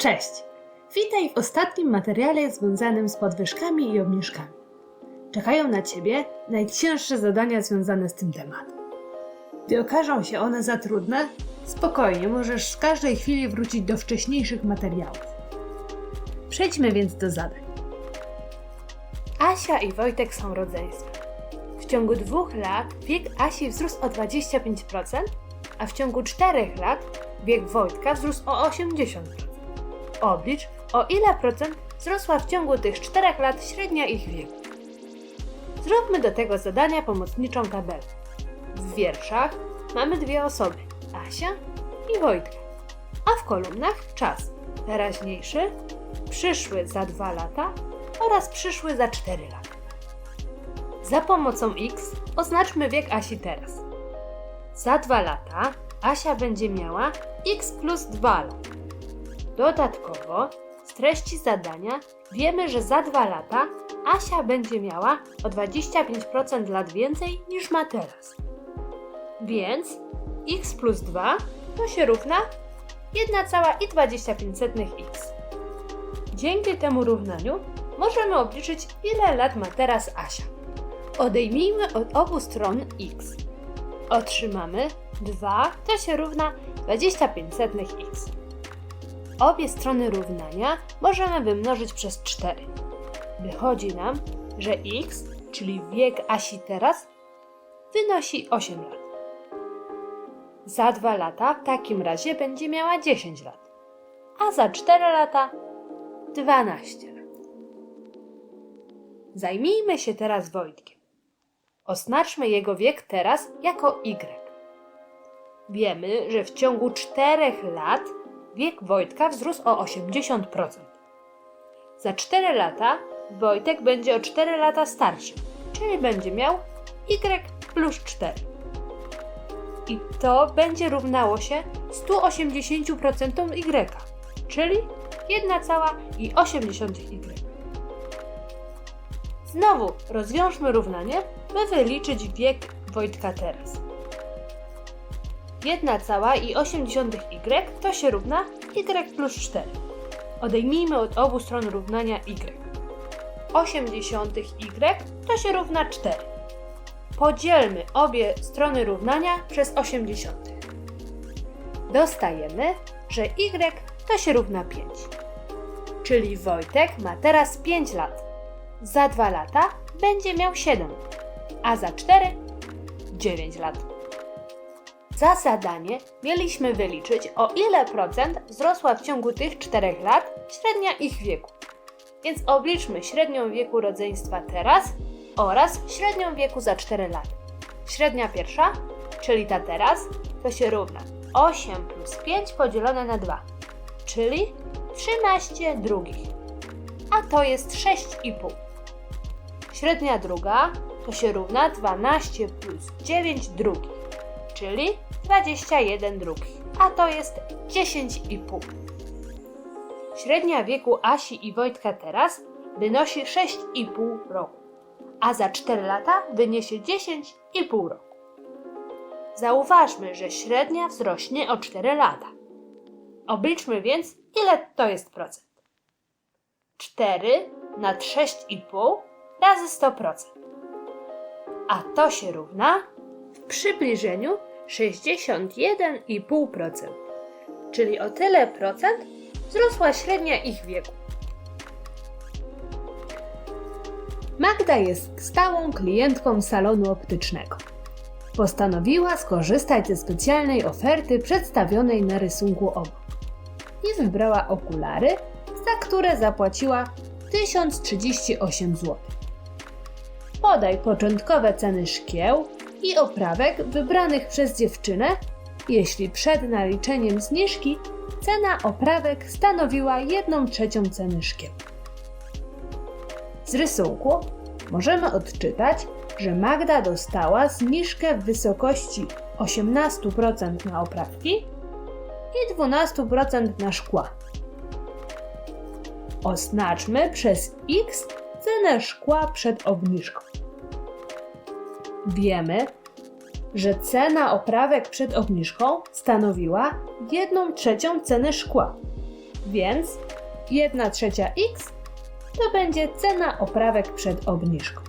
Cześć! Witaj w ostatnim materiale związanym z podwyżkami i obniżkami. Czekają na Ciebie najcięższe zadania związane z tym tematem. Gdy okażą się one za trudne, spokojnie możesz w każdej chwili wrócić do wcześniejszych materiałów. Przejdźmy więc do zadań. Asia i Wojtek są rodzeństwem. W ciągu dwóch lat wiek Asi wzrósł o 25%, a w ciągu czterech lat wiek Wojtka wzrósł o 80%. Oblicz, o ile procent wzrosła w ciągu tych czterech lat średnia ich wieku. Zróbmy do tego zadania pomocniczą tabelę. W wierszach mamy dwie osoby, Asia i Wojtka, a w kolumnach czas teraźniejszy, przyszły za dwa lata oraz przyszły za 4 lata. Za pomocą X oznaczmy wiek Asi teraz. Za 2 lata Asia będzie miała x plus 2 lata. Dodatkowo z treści zadania wiemy, że za 2 lata Asia będzie miała o 25% lat więcej niż ma teraz. Więc x plus 2 to się równa 1,25x. Dzięki temu równaniu możemy obliczyć, ile lat ma teraz Asia. Odejmijmy od obu stron x. Otrzymamy 2, to się równa 25x. Obie strony równania możemy wymnożyć przez 4. Wychodzi nam, że x, czyli wiek Asi teraz, wynosi 8 lat. Za 2 lata w takim razie będzie miała 10 lat, a za 4 lata 12 lat. Zajmijmy się teraz Wojtkiem. Oznaczmy jego wiek teraz jako Y. Wiemy, że w ciągu 4 lat wiek Wojtka wzrósł o 80%. Za 4 lata Wojtek będzie o 4 lata starszy, czyli będzie miał Y plus 4. I to będzie równało się 180% Y, czyli 1,8y. Znowu rozwiążmy równanie, by wyliczyć wiek Wojtka teraz. 1,8y to się równa y plus 4. Odejmijmy od obu stron równania y. 80y to się równa 4. Podzielmy obie strony równania przez 80. Dostajemy, że y to się równa 5. Czyli Wojtek ma teraz 5 lat. Za 2 lata będzie miał 7, a za 4 9 lat. Za zadanie mieliśmy wyliczyć, o ile procent wzrosła w ciągu tych 4 lat średnia ich wieku. Więc obliczmy średnią wieku rodzeństwa teraz oraz średnią wieku za 4 lata. Średnia pierwsza, czyli ta teraz, to się równa 8 plus 5 podzielone na 2, czyli 13 drugich. A to jest 6,5. Średnia druga to się równa 12 plus 9 drugich, czyli 21 drugich, a to jest 10,5. Średnia wieku Asi i Wojtka teraz wynosi 6,5 roku, a za 4 lata wyniesie 10,5 roku. Zauważmy, że średnia wzrośnie o 4 lata. Obliczmy więc, ile to jest procent. 4 nad 6,5 razy 100%. A to się równa w przybliżeniu 61,5%. Czyli o tyle procent wzrosła średnia ich wieku. Magda jest stałą klientką salonu optycznego. Postanowiła skorzystać ze specjalnej oferty przedstawionej na rysunku obok i wybrała okulary, za które zapłaciła 1038 zł. Podaj początkowe ceny szkieł i oprawek wybranych przez dziewczynę, jeśli przed naliczeniem zniżki cena oprawek stanowiła 1 trzecią ceny szkieł. Z rysunku możemy odczytać, że Magda dostała zniżkę w wysokości 18% na oprawki i 12% na szkła. Oznaczmy przez x cenę szkła przed obniżką. Wiemy, że cena oprawek przed obniżką stanowiła 1 trzecią ceny szkła. Więc 1 trzecia x to będzie cena oprawek przed obniżką.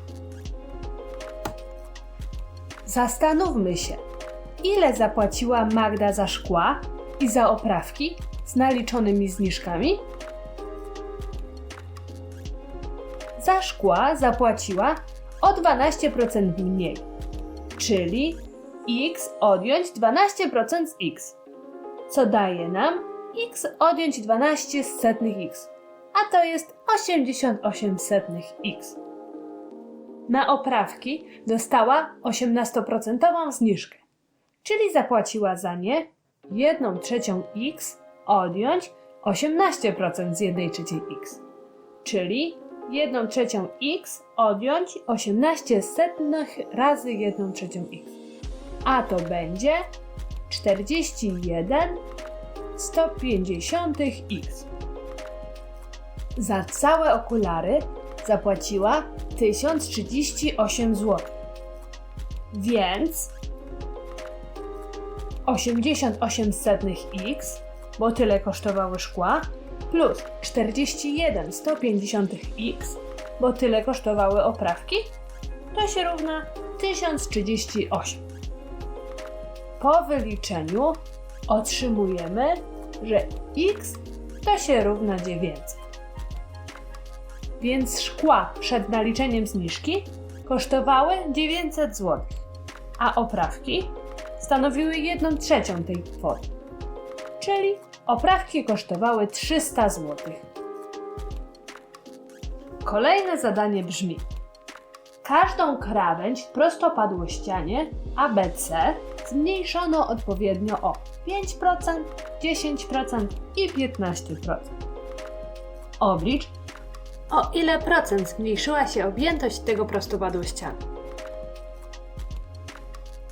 Zastanówmy się, ile zapłaciła Magda za szkła i za oprawki z naliczonymi zniżkami? Za szkła zapłaciła o 12% mniej, czyli x odjąć 12% z x, co daje nam x odjąć 12 z setnych x, a to jest 88 setnych x. Na oprawki dostała 18% zniżkę, czyli zapłaciła za nie 1 trzecią x odjąć 18% z 1 trzeciej x, czyli 1 trzecią x odjąć 18 setnych razy 1 trzecią x. A to będzie 41 150 x. Za całe okulary zapłaciła 1038 zł. Więc 88 setnych x, bo tyle kosztowały szkła, plus 41 150 x, bo tyle kosztowały oprawki, to się równa 1038. Po wyliczeniu otrzymujemy, że x to się równa 900. Więc szkła przed naliczeniem zniżki kosztowały 900 zł, a oprawki stanowiły 1 trzecią tej kwoty. Czyli oprawki kosztowały 300 zł. Kolejne zadanie brzmi: Każdą krawędź prostopadłościanie ABC zmniejszono odpowiednio o 5%, 10% i 15%. Oblicz, o ile procent zmniejszyła się objętość tego prostopadłościanu.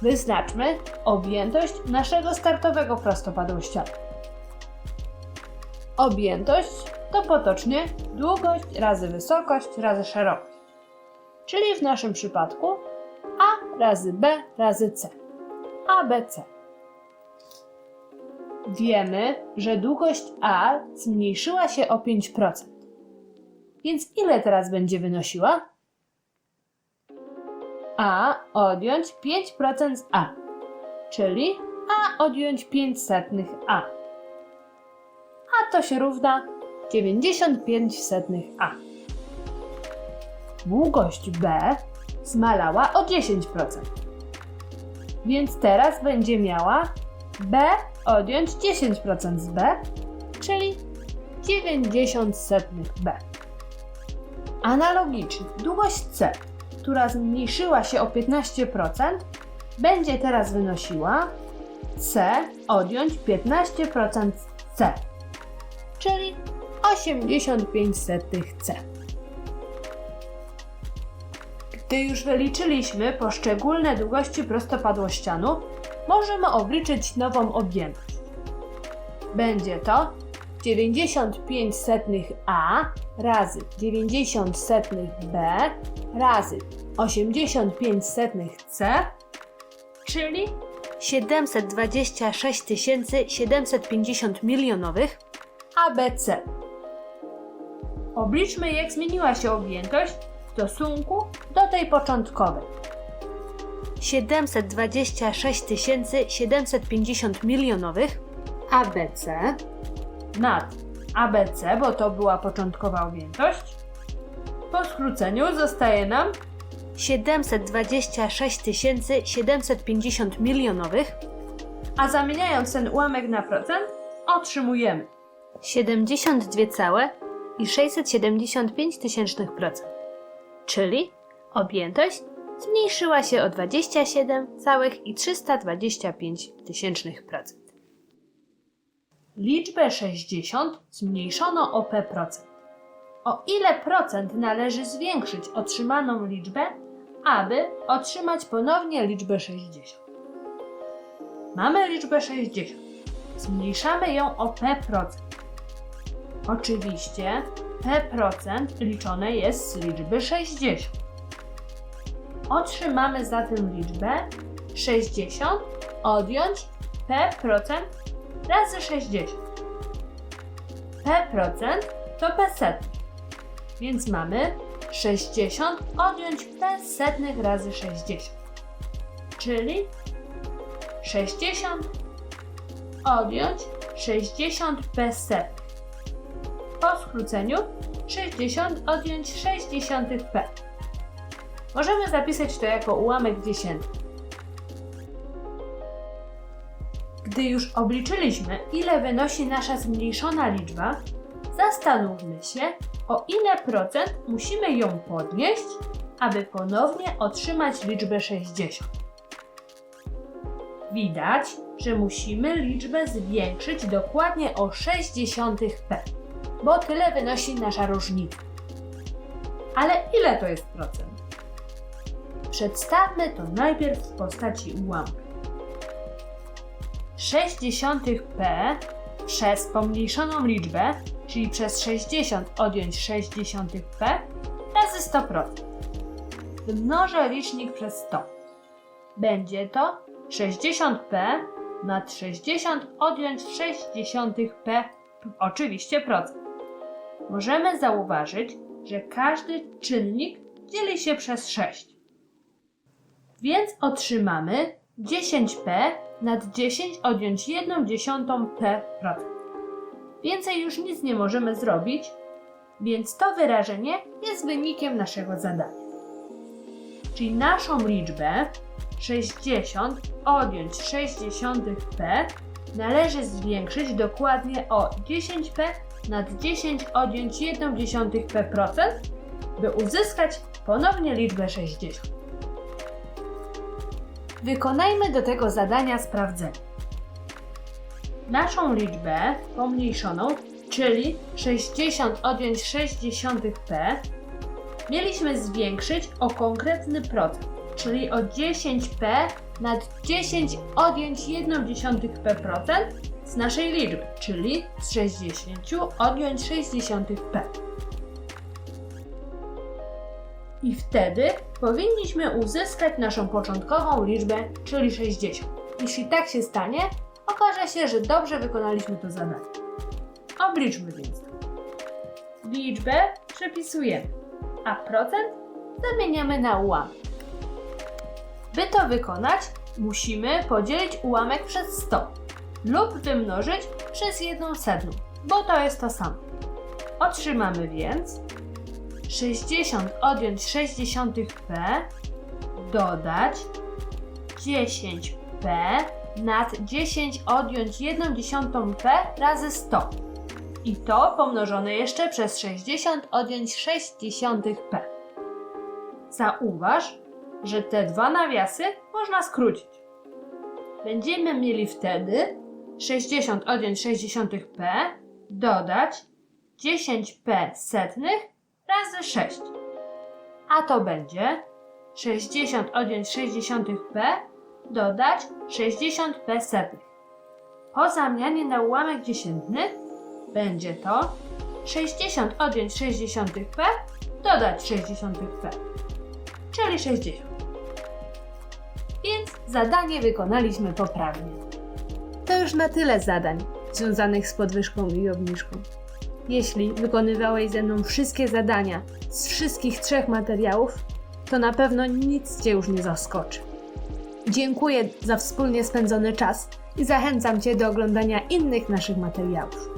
Wyznaczmy objętość naszego startowego prostopadłościanu. Objętość to potocznie długość razy wysokość razy szerokość, czyli w naszym przypadku A razy B razy C. ABC. Wiemy, że długość A zmniejszyła się o 5%. Więc ile teraz będzie wynosiła? A odjąć 5% z A, czyli A odjąć 5 setnych A. To się równa 95 setnych A. Długość B zmalała o 10%. Więc teraz będzie miała B odjąć 10% z B, czyli 90 setnych B. Analogicznie długość C, która zmniejszyła się o 15%, będzie teraz wynosiła C odjąć 15% z C, czyli 85 setnych C. Gdy już wyliczyliśmy poszczególne długości prostopadłościanu, możemy obliczyć nową objętość. Będzie to 95 setnych A razy 90 setnych B razy 85 setnych C, czyli 726 750 milionowych ABC. Obliczmy, jak zmieniła się objętość w stosunku do tej początkowej. 726 750 milionowych ABC nad ABC, bo to była początkowa objętość. Po skróceniu zostaje nam 726 750 milionowych, a zamieniając ten ułamek na procent, otrzymujemy 72,675%, czyli objętość zmniejszyła się o 27,325%. Liczbę 60 zmniejszono o p%. O ile procent należy zwiększyć otrzymaną liczbę, aby otrzymać ponownie liczbę 60? Mamy liczbę 60. Zmniejszamy ją o p%. Oczywiście p% liczone jest z liczby 60. Otrzymamy zatem liczbę 60 odjąć p% razy 60. p% to p setnych. Więc mamy 60 odjąć p setnych razy 60. Czyli 60 odjąć 60 p setnych. Po skróceniu 60 odjąć 60 p. Możemy zapisać to jako ułamek dziesiętny. Gdy już obliczyliśmy, ile wynosi nasza zmniejszona liczba, zastanówmy się, o ile procent musimy ją podnieść, aby ponownie otrzymać liczbę 60. Widać, że musimy liczbę zwiększyć dokładnie o 0,6p, bo tyle wynosi nasza różnica. Ale ile to jest procent? Przedstawmy to najpierw w postaci ułamka. 0,6p przez pomniejszoną liczbę, czyli przez 60 odjąć 0,6p razy 100%. Wymnożę licznik przez 100. Będzie to 60p nad 60 odjąć 0,6p, oczywiście procent. Możemy zauważyć, że każdy czynnik dzieli się przez 6. Więc otrzymamy 10p nad 10 odjąć 1 dziesiątą p procent. Więcej już nic nie możemy zrobić, więc to wyrażenie jest wynikiem naszego zadania. Czyli naszą liczbę 60 odjąć 60p należy zwiększyć dokładnie o 10p nad 10 odjąć 1 dziesiątych p procent, by uzyskać ponownie liczbę 60. Wykonajmy do tego zadania sprawdzenie. Naszą liczbę pomniejszoną, czyli 60 odjąć 60p, mieliśmy zwiększyć o konkretny procent, czyli o 10p nad 10 odjąć 1,1p procent z naszej liczby, czyli z 60 odjąć 60p. I wtedy powinniśmy uzyskać naszą początkową liczbę, czyli 60. Jeśli tak się stanie, okaże się, że dobrze wykonaliśmy to zadanie. Obliczmy więc. Liczbę przepisujemy, a procent zamieniamy na ułamek. By to wykonać, musimy podzielić ułamek przez 100 lub wymnożyć przez 1 setną, bo to jest to samo. Otrzymamy więc 60 odjąć 60p dodać 10p nad 10 odjąć 1 dziesiątą-p razy 100. I to pomnożone jeszcze przez 60 odjąć 60p. Zauważ, że te dwa nawiasy można skrócić. Będziemy mieli wtedy 60 odjąć 60p dodać 10p setnych razy 6. A to będzie 60 odjąć 60p dodać 60p setnych. Po zamianie na ułamek dziesiętny będzie to 60 odjąć 60p dodać 60p, czyli 60. Więc zadanie wykonaliśmy poprawnie. Już na tyle zadań związanych z podwyżką i obniżką. Jeśli wykonywałeś ze mną wszystkie zadania z wszystkich trzech materiałów, to na pewno nic Cię już nie zaskoczy. Dziękuję za wspólnie spędzony czas i zachęcam Cię do oglądania innych naszych materiałów.